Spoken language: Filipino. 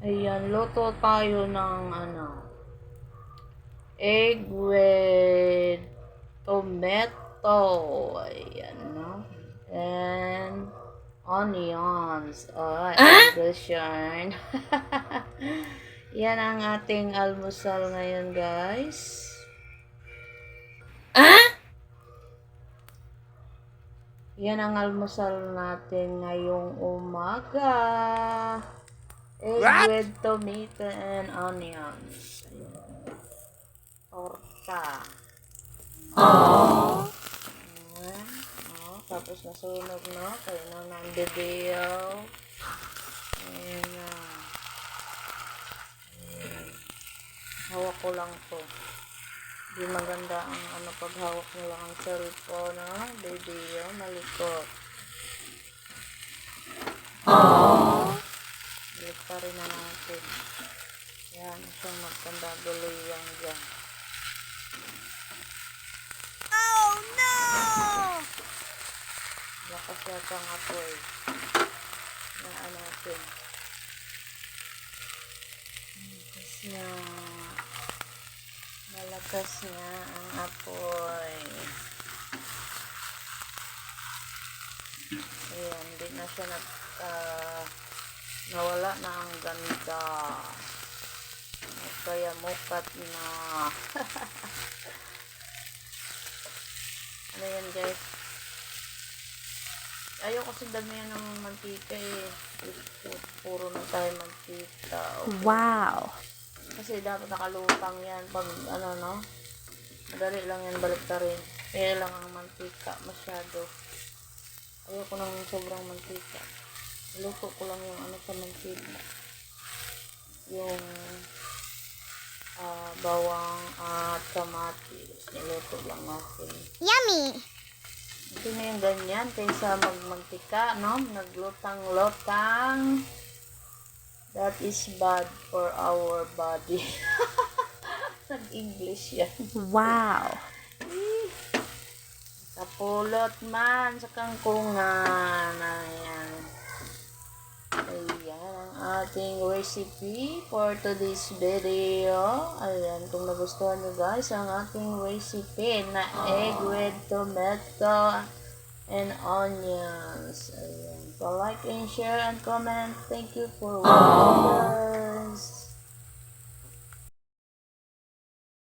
Ayan, luto tayo ng ano, egg with tomato. Ayan, no? And onions. Oh, English yarn. Yan ang ating almusal ngayon, guys. Yan ang almusal natin ngayong umaga. Egg with tomato and onions. Torta. Ayan. Oh, tapos nasunog na. Kaya na ng video. Ayan na. Ayan. Hawak ko lang to. Di maganda ang ano pag hawak mo lang ang cellphone, ha? Video, malikot. Balik pa rin na natin. Yan, siyang magtanda guloy yan dyan. Oh no! Lakas yata ang apoy. Naan natin. Malakas na. Malakas na ang apoy. Ayan, hindi na siya nag, ah, nawala na ang ganda. Kaya mukat na. ano yan guys? Ayaw kasi damihan ng mantika eh. Pu- Puro na tayo mantika. Okay. Wow. Kasi dapat nakalutang yan pag ano no. Madali lang yan balik rin. Kaya lang ang mantika masyado. Ayoko ng sobrang mantika. Luto ko lang yung ano sa mantika. Yung ah, bawang at kamatis. Niluto lang natin. Yummy! Hindi na yung ganyan kaysa magmantika, no? Naglutang-lutang. That is bad for our body. Nag-English yan. Wow. Kapulot man sa kangkungan. Ayan. Ating recipe for today's video. Ayan, kung nagustuhan nyo guys ang ating recipe na egg with tomato and onions. Ayan. So like and share and comment. Thank you for watching.